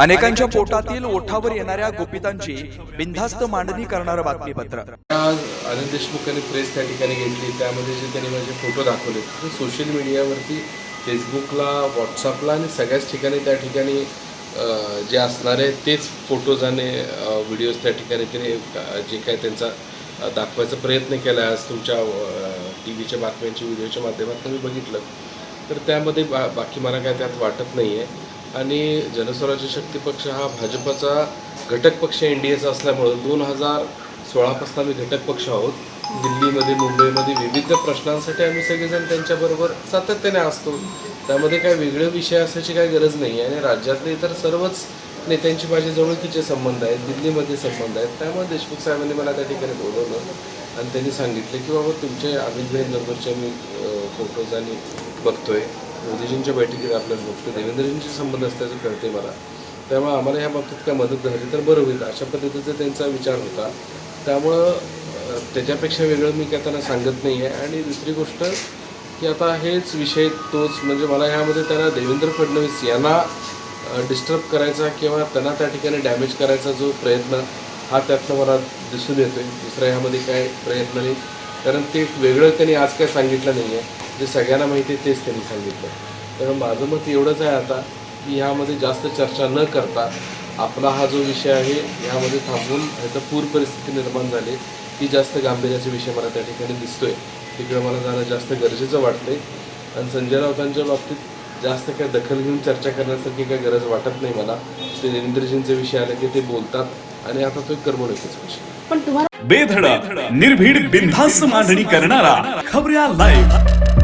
अनेकांच्या पोटातील ओठावर येणाऱ्या गुपितांची बिनधास्त मांडणी करणारं बातमीपत्र. आज अनिल देशमुख यांनी प्रेस त्या ठिकाणी घेतली. त्यामध्ये जे त्यांनी माझे फोटो दाखवले ते सोशल मीडियावरती फेसबुकला व्हॉट्सअपला आणि सगळ्याच ठिकाणी त्या ठिकाणी जे असणारे तेच फोटोज आणि व्हिडिओज त्या ठिकाणी त्यांनी जे काय त्यांचा दाखवायचा प्रयत्न केला आज तुमच्या टी व्हीच्या बातम्यांच्या व्हिडिओच्या माध्यमातून मी बघितलं. तर त्यामध्ये बा बाकी मला काय त्यात वाटत नाही आहे आणि जनस्वराज्य शक्ती पक्ष हा भाजपचा घटक पक्ष एन डी एचा असल्यामुळं दोन हजार सोळापासून आम्ही घटक पक्ष आहोत. दिल्लीमध्ये मुंबईमध्ये विविध प्रश्नांसाठी आम्ही सगळेजण त्यांच्याबरोबर सातत्याने असतो. त्यामध्ये काय वेगळे विषय असायची काही गरज नाही. आहे आणि राज्यातले इतर सर्वच नेत्यांची माझे जवळकीचे संबंध आहेत दिल्लीमध्ये संबंध आहेत. त्यामुळे देशमुख साहेबांनी मला त्या ठिकाणी बोलवलं आणि त्यांनी सांगितलं की बाबा तुमचे अमित भाई नंबरचे मी फोटोज आणि बघतोय. मोदीजींच्या बैठकीत आपल्याला बघतो देवेंद्रजींशी संबंध असल्याचं कळते मला. त्यामुळे आम्हाला ह्या बाबतीत काय मदत झाली तर बरं होईल. अशा पद्धतीचा त्यांचा विचार होता. त्यामुळं त्याच्यापेक्षा वेगळं मी काय त्यांना सांगत नाही आहे आणि दुसरी गोष्ट की आता हेच विषय तोच म्हणजे मला ह्यामध्ये त्यांना देवेंद्र फडणवीस यांना डिस्टर्ब करायचा किंवा त्यांना त्या ठिकाणी डॅमेज करायचा जो प्रयत्न हा त्यातनं मला दिसून येतो आहे दुसरा ह्यामध्ये काय प्रयत्न नाही. कारण ते वेगळं त्यांनी आज काय सांगितलं नाही आहे जे सगळ्यांना माहिती आहे तेच त्यांनी सांगितलं. तर माझं मत एवढंच आहे आता की ह्यामध्ये जास्त चर्चा न करता आपला हा जो विषय आहे ह्यामध्ये थांबून ह्याचं पूर परिस्थिती निर्माण झाली ती जास्त गांभीर्याचा विषय मला त्या ठिकाणी दिसतोय. तिकडे मला जाणं जास्त गरजेचं वाटतंय. आणि संजय राऊतांच्या बाबतीत जास्त काय दखल घेऊन चर्चा करण्यासारखी काही गरज वाटत नाही मला. ते देवेंद्रजींचे विषय आले की ते बोलतात आणि आता तो एक करमणुकीचा विषय पण तुम्हाला बेधडक निर्भीड बिनधास्त मांडणी करणारा खबऱ्या लाईव्ह